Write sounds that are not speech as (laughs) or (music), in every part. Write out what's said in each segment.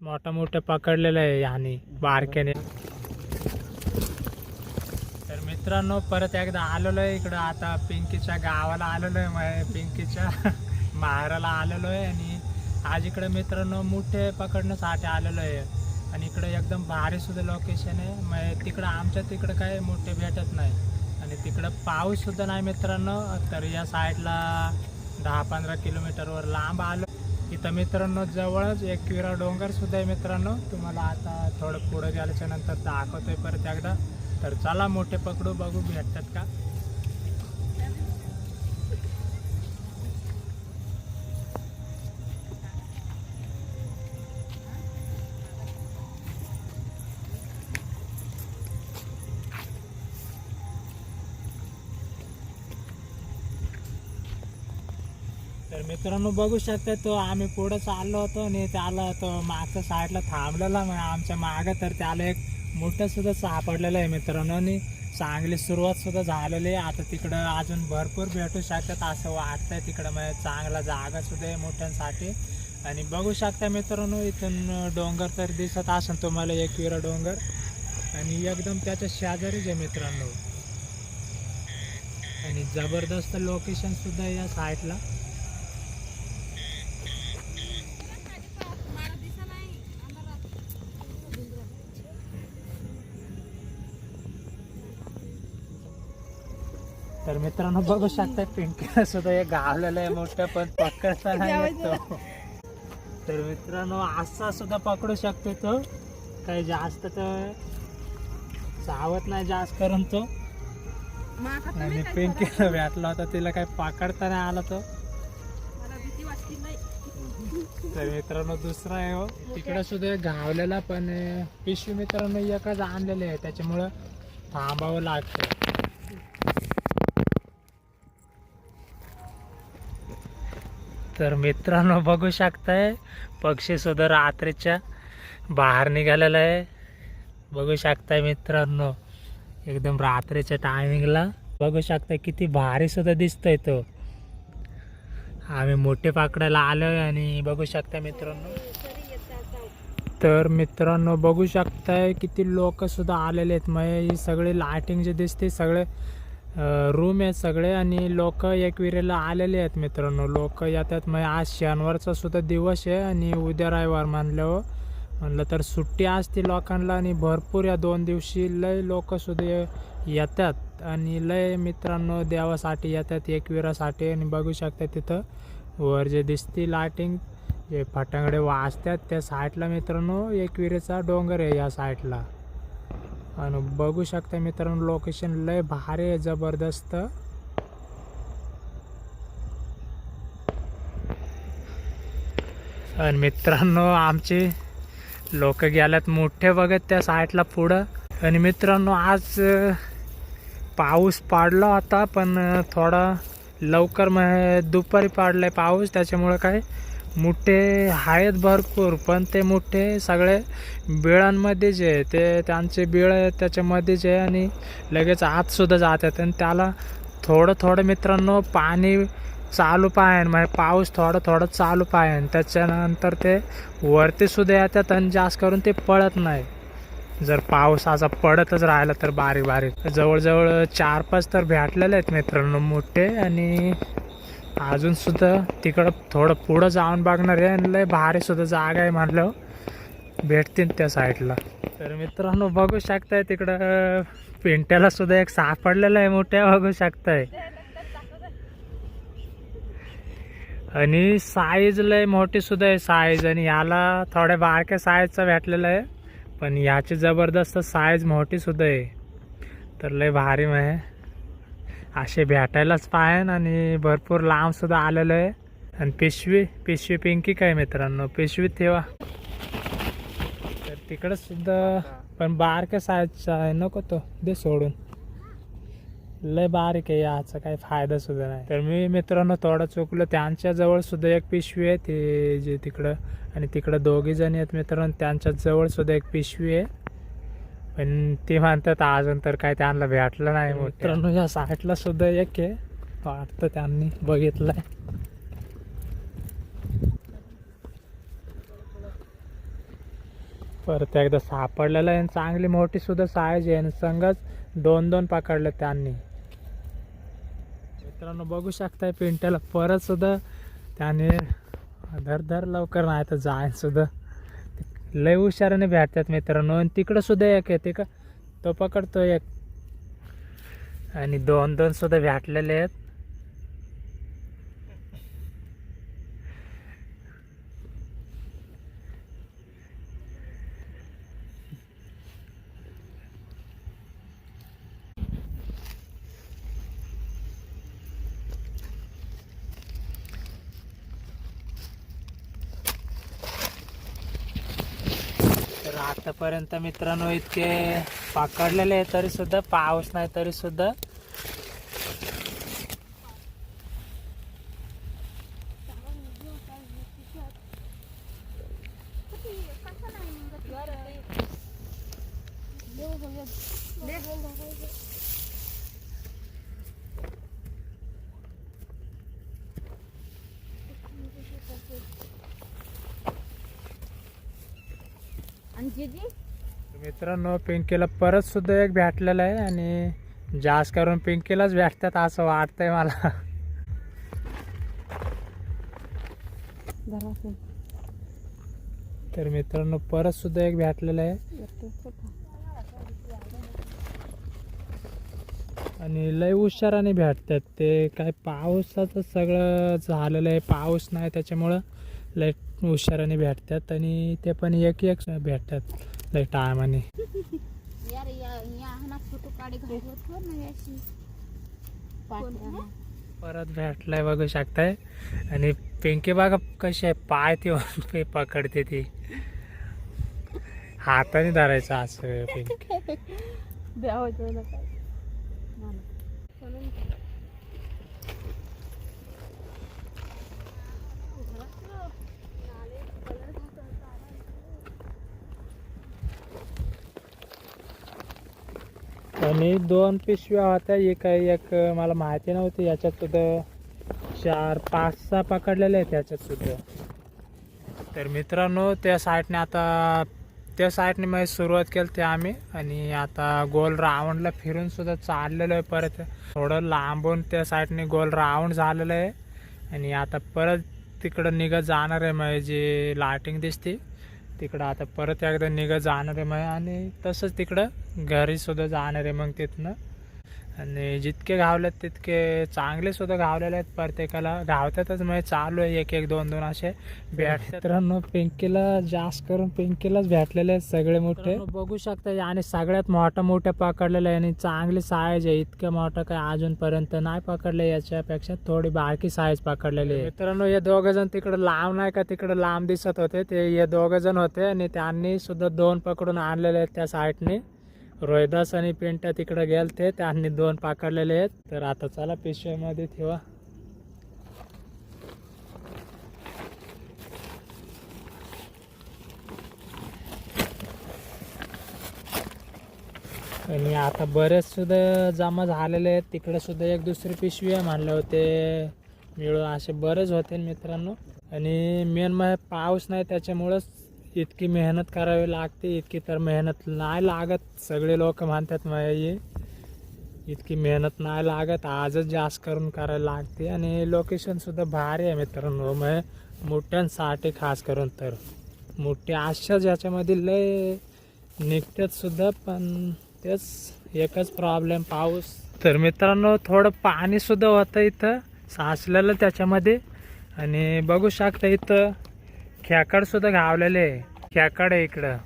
मोठा मोठे पकडलेलं आहे ह्यानी बारक्याने. तर मित्रांनो परत एकदा आलेलो आहे इकडं. आता पिंकीच्या गावाला आलेलो आहे. पिंकीच्या (laughs) माहेराला आलेलो आहे आणि आज इकडे मित्रांनो मोठे पकडण्यासाठी आलेलो आहे. आणि इकडे एकदम भारी सुद्धा लोकेशन आहे. मग तिकडं आमच्या तिकडं काय मोठे भेटत नाही. आणि तिकडं पाऊस सुद्धा नाही मित्रांनो. तर या साईडला दहा पंधरा किलोमीटरवर लांब आलो. इथं मित्रांनो जवळच एक किरा डोंगर सुद्धा आहे मित्रांनो. तुम्हाला आता थोडं पुढं गेल्याच्यानंतर दाखवतोय परत एकदा. तर चला मोठे पकडू बघू भेटतात का? तर मित्रांनो बघू शकता तो आम्ही पुढं चाललो होतो आणि त्याला तो मागच्या साईडला थांबलेला मग आमच्या मागं तर त्याला एक मोठं सुद्धा सापडलेलं आहे मित्रांनो. आणि चांगली सुरुवात सुद्धा झालेली आहे. आता तिकडं अजून भरपूर भेटू शकतात असं वाटतंय तिकडं. म्हणजे चांगला जागा सुद्धा आहे मोठ्यांसाठी. आणि बघू शकता मित्रांनो इथून डोंगर तर दिसत असेल तुम्हाला एक विरा डोंगर. आणि एकदम त्याच्या शेजारीच आहे मित्रांनो. आणि जबरदस्त लोकेशन सुद्धा आहे या साईडला तर मित्रांनो बघू शकता पिंकीला सुद्धा हे गावलेलं आहे मोठं पण पकडता नाही (laughs) येत. तो तर मित्रांनो असा सुद्धा पकडू शकतो तो. काही जास्त तर चावत नाही जास्त करून तो. आणि पिंकीला (laughs) भेटला होता तिला काही पकडता नाही आला तो. तर मित्रांनो दुसरा आहे हो. तिकडं सुद्धा एक गावलेला पण पिशवी मित्रांनो एकच आणलेले आहे त्याच्यामुळं थांबावं लागतं. तर मित्रांनो बघू शकताय पक्षी सुद्धा रात्रीच्या बाहेर निघालेला आहे. बघू शकताय मित्रांनो एकदम रात्रीच्या टायमिंगला बघू शकताय किती भारी सुद्धा दिसतोय तो. आम्ही मोठे पाकडायला आलोय आणि बघू शकता मित्रांनो. तर मित्रांनो बघू शकताय किती लोक सुद्धा आलेले आहेत. मग ही सगळे लाइटिंग जे दिसते सगळे रूम आहेत सगळे आणि लोक एकविरेला आलेले आहेत मित्रांनो. लोक येतात. मग आज शनिवारचा सुद्धा दिवस आहे आणि उद्या रविवार मानल्यावर हो. म्हणलं तर सुट्टी असते लोकांना आणि भरपूर या दोन दिवशी लय लोक सुद्धा येतात. आणि लय मित्रांनो देवासाठी येतात. एकविरासाठी आणि बघू शकता तिथं वर जे दिसते लाइटिंग जे फटांगडे वाजतात त्या साईडला मित्रांनो एकविरेचा डोंगर आहे या साईडला आणि बघू शकता मित्रांनो लोकेशन लय भारी आहे जबरदस्त. आणि मित्रांनो आमचे लोक गेल्यात मोठे बघत त्या साईडला पुढं. आणि मित्रांनो आज पाऊस पडला होता पण थोडा लवकर मग दुपारी पडलाय पाऊस त्याच्यामुळं काय मोठे आहेत भरपूर पण ते मोठे सगळे बिळांमध्ये जे आहे ते त्यांचे बिळ त्याच्यामध्ये जे आहे आणि लगेच आतसुद्धा जातात आणि त्याला थोडं थोडं मित्रांनो पाणी चालू पाहिजे म्हणजे पाऊस थोडं थोडं चालू पाहिजे. त्याच्यानंतर ते वरती सुद्धा येतात आणि जास्त करून ते पळत नाही. जर पाऊस असा पडतच राहिला तर बारीक बारीक. जवळजवळ चार पाच तर भेटलेले आहेत मित्रांनो मोठे आणि अजून सुद्धा तिकडं थोडं पुढं जाऊन बघणार आहे. आणि लय भारी सुद्धा जागा आहे म्हणलं भेटतील त्या साईडला तर मित्रांनो बघू शकताय तिकडं पिंट्याला सुद्धा एक सापडलेला आहे मोठ्या बघू शकताय. आणि साईज लय मोठी सुद्धा आहे साईज आणि याला थोड्या बारक्या साईजचा भेटलेला आहे. पण याची जबरदस्त साईज मोठी सुद्धा आहे. तर लय भारी आहे. असे भेटायलाच पाहिजे आणि भरपूर लांब सुद्धा आलेलं आहे. आणि पिशवी पिशवी पिंकी काय मित्रांनो? पिशवी ठेवा. तर तिकडं सुद्धा पण बारक्या साईजचा आहे. नको तो दे सोडून. लय बारीक आहे याचा काही फायदा सुद्धा नाही. तर मी मित्रांनो थोडं चुकलो. त्यांच्या जवळ सुद्धा एक पिशवी आहे ते जे तिकडं. आणि तिकडं दोघी जणी आहेत मित्रांनो त्यांच्या जवळ सुद्धा एक पिशवी आहे. पण ते म्हणतात अजून तर काय त्यांना भेटलं नाही मित्रांनो या साईडला सुद्धा एक आहे. वाटतं त्यांनी बघितलंय. परत एकदा सापडलेलं आहे आणि चांगली मोठी सुद्धा साईज आहे आणि संगच दोन दोन पकडले त्यांनी. मित्रांनो बघू शकताय पिंट्याला परत सुद्धा त्याने धर धर लवकर नाही तर जाय सुद्धा. लय हुशाराने भेटतात मित्रांनो. आणि तिकडं सुद्धा एक येते का? तो पकडतो एक. आणि दोन दोन सुद्धा भेटलेले आहेत तर आतापर्यंत मित्रांनो इतके पकडलेले आहे तरी सुद्धा पाऊस नाही तरी सुद्धा. आणि मित्रांनो पिंकीला परत सुद्धा एक भेटलेलं आहे आणि जास्त करून पिंकीलाच भेटतात असं वाटतंय मला. तर मित्रांनो परत सुद्धा एक भेटलेलं आहे. आणि लय हुशाराने भेटतात ते. काय पावसाचं सगळं झालेलं आहे पाऊस नाही त्याच्यामुळं लय हुशाराने भेटतात आणि ते पण एक एक भेटतात लय टायमाने यार या या ना फोटो काढे घालत हो परत भेटलाय बघू शकताय. आणि पिंकी बघा कशी आहे पाय ती पे (laughs) पकडते ती. हाताने धरायचं असं पिंकी. (laughs) आणि दोन पिशव्या होत्या. एक एक मला माहिती नव्हती. याच्यात सुद्धा चार पाच सहा पकडलेले आहेत याच्यात सुद्धा. तर मित्रांनो त्या साईडने आता त्या साईडने मग सुरुवात केली ते आम्ही. आणि आता गोल राऊंडला फिरून सुद्धा चाललेलो आहे परत. थोडं लांबून त्या साईडने गोल राऊंड झालेलं आहे. आणि आता परत तिकडं निघत जाणार आहे मग जी लाइटिंग दिसते. तिकडं आता परत एकदा निघत जाणार आहे मग. आणि तसंच तिकडं घरीसुद्धा जाणार आहे मग तिथनं. आणि जितके गावलेत तितके चांगले सुद्धा गावलेले आहेत प्रत्येकाला. गावतातच मग चालू आहे एक एक दोन दोन असे. भेट मित्रांनो पिंकीला जास्त करून पिंकीलाच भेटलेले आहेत सगळे मोठे. बघू शकता आणि सगळ्यात मोठा मोठ्या पकडलेले आहे आणि चांगली साईज आहे. इतकं मोठं काय अजूनपर्यंत नाही पकडले याच्यापेक्षा. थोडी बारकी साईज पकडलेली आहे. मित्रांनो हे दोघ जण तिकडे लांब नाही का? तिकडे लांब दिसत होते. ते हे दोघ जण होते आणि त्यांनी सुद्धा दोन पकडून आणलेले आहेत त्या साईडने रोहिदास आणि पिंट्या तिकडे गेलते त्यांनी दोन पाकडलेले आहेत. तर आता चला पिशव्यामध्ये ठेवा. आणि आता बरेच सुद्धा जमा झालेले आहेत. तिकडे सुद्धा एक दुसरी पिशवी आहे म्हणले होते. मिळून असे बरेच होते मित्रांनो. आणि मेन मग म्हणजे पाऊस नाही त्याच्यामुळंच इतकी मेहनत करावी लागते इतकी तर मेहनत नाही लागत. सगळे लोक म्हणतात मग इतकी मेहनत नाही लागत आजच जास्त करून करायला लागते. आणि लोकेशन सुद्धा भारी आहे मित्रांनो. मग मोठ्यांसाठी खास करून तर. मोठे अशाच ज्याच्यामध्ये लय निघतात सुद्धा पण तेच एकच प्रॉब्लेम पाऊस. तर मित्रांनो थोडं पाणी सुद्धा होतं इथं साचलेलं त्याच्यामध्ये. आणि बघू शकता इथं खेकड सुद्धा गावलेले आहे. खेकड आहे इकडं.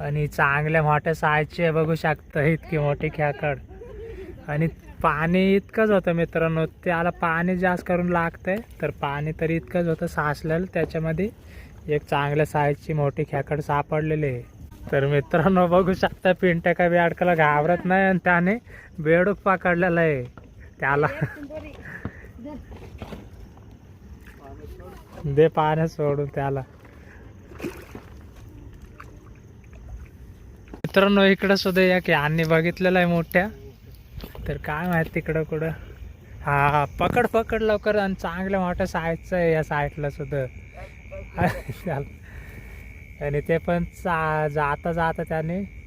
आणि चांगल्या मोठ्या साईजचे बघू शकता इतकी मोठी खेकड. आणि पाणी इतकंच होतं मित्रांनो त्याला पाणी जास्त करून लागतंय तर पाणी तरी इतकंच होतं साचलेलं त्याच्यामध्ये एक चांगल्या साईजची मोठी खेकड सापडलेली आहे. तर मित्रांनो बघू शकता पिंट्या काय बेडकाला घाबरत नाही आणि त्याने बेडूक पकडलेला आहे. त्याला (laughs) दे पाण्यात सोडून त्याला. मित्रांनो इकडं सुद्धा या की आणि बघितलेलं आहे मोठ्या. तर काय माहिती तिकडं कुठं. हा पकड पकड लवकर आणि चांगल्या मोठ्या साईजचं आहे या साईडला सुद्धा. (laughs) आणि ते पण चा- जाता जाता त्याने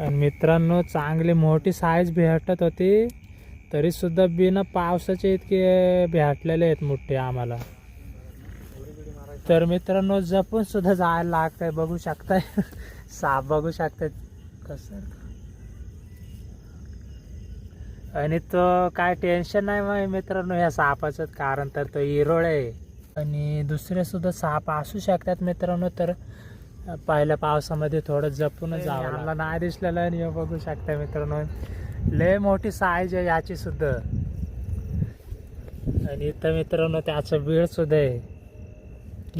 आणि मित्रांनो चांगली मोठी साईज भेटत होती. तरीसुद्धा बिना पावसाचे इतके भेटलेले आहेत मोठे आम्हाला. तर मित्रांनो जपून सुद्धा जायला लागतंय. बघू शकताय. (laughs) साप बघू शकताय. कसं आणि तो काय टेन्शन नाही मग मित्रांनो ह्या सापाचं. कारण तर तो इरोळ आहे. आणि दुसरे सुद्धा साप असू शकतात मित्रांनो तर पहिल्या पावसामध्ये थोडं जपूनच जावं मला नाही दिसलेलं हे बघू शकता मित्रांनो. लय मोठी साईज आहे याची सुद्धा. आणि इथं मित्रांनो त्याचं बीळ सुद्धा आहे.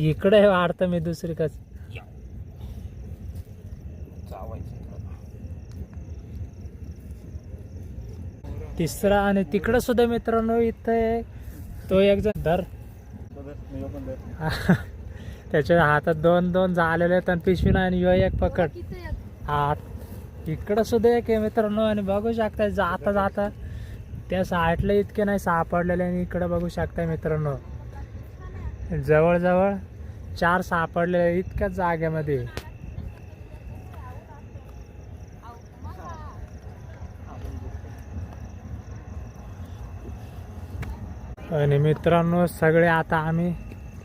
इकडे वाढतं मी दुसरी कस तिसरा आणि तिकडं सुद्धा मित्रांनो इथं आहे. तो एक जण धर. (laughs) त्याच्या हातात दोन दोन झालेले आहेत आणि पिशवी नाही आणि ह्यो एक पकड? हात इकडं सुद्धा एक आहे मित्रांनो आणि बघू शकताय जाता जाता त्या साईडला इतके नाही सापडलेले आणि इकडं बघू शकताय मित्रांनो. जवळजवळ चार सापडलेले इतक्याच जागेमध्ये. आणि मित्रांनो सगळे आता आम्ही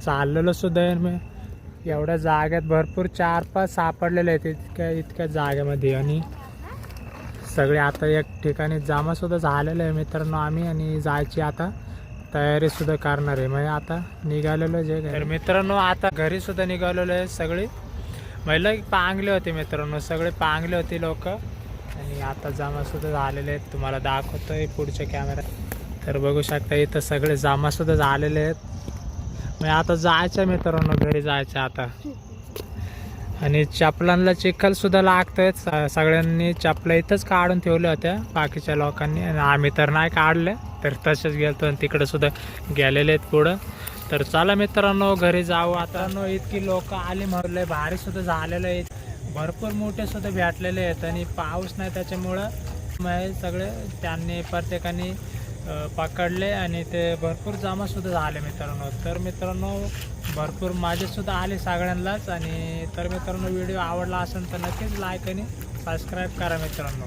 चाललेलो सुद्धा आहे मी. एवढ्या जागेत भरपूर चार पाच सापडलेले आहेत इतक्या इतक्या जागेमध्ये. आणि सगळे आता एक ठिकाणी जमासुद्धा झालेलं आहे मित्रांनो आम्ही आणि जायची आता तयारीसुद्धा करणार आहे. म्हणजे आता निघालेलो जे तर मित्रांनो आता घरीसुद्धा निघालेलो आहे सगळे. महिला पांगले होते मित्रांनो सगळे पांगले होते लोक. आणि आता जामासुद्धा झालेले आहेत. तुम्हाला दाखवतोय पुढच्या कॅमेऱ्यात तर बघू शकता इथं सगळे जामासुद्धा झालेले आहेत. मग आता जायचं मित्रांनो घरी जायचं आता. आणि चपलांना चिखल सुद्धा लागतोय. स- सगळ्यांनी चपला इथंच काढून ठेवल्या होत्या बाकीच्या लोकांनी. आणि आम्ही तर नाही काढले तर तसेच गेलतो आणि तिकडे सुद्धा गेलेले आहेत पुढं. तर चला मित्रांनो घरी जाऊ आता. नो इतकी लोक आली म्हणले भारी सुद्धा झालेले आहेत भरपूर मोठे सुद्धा भेटलेले आहेत आणि पाऊस नाही त्याच्यामुळं. मग सगळे त्यांनी प्रत्येकाने पकडले आणि ते भरपूर जमासुद्धा झाले मित्रांनो. तर मित्रांनो भरपूर माझेसुद्धा आले आली सगळ्यांनाच आणि तर मित्रांनो व्हिडिओ आवडला असेल तर नक्कीच लाईक आणि सबस्क्राईब करा मित्रांनो.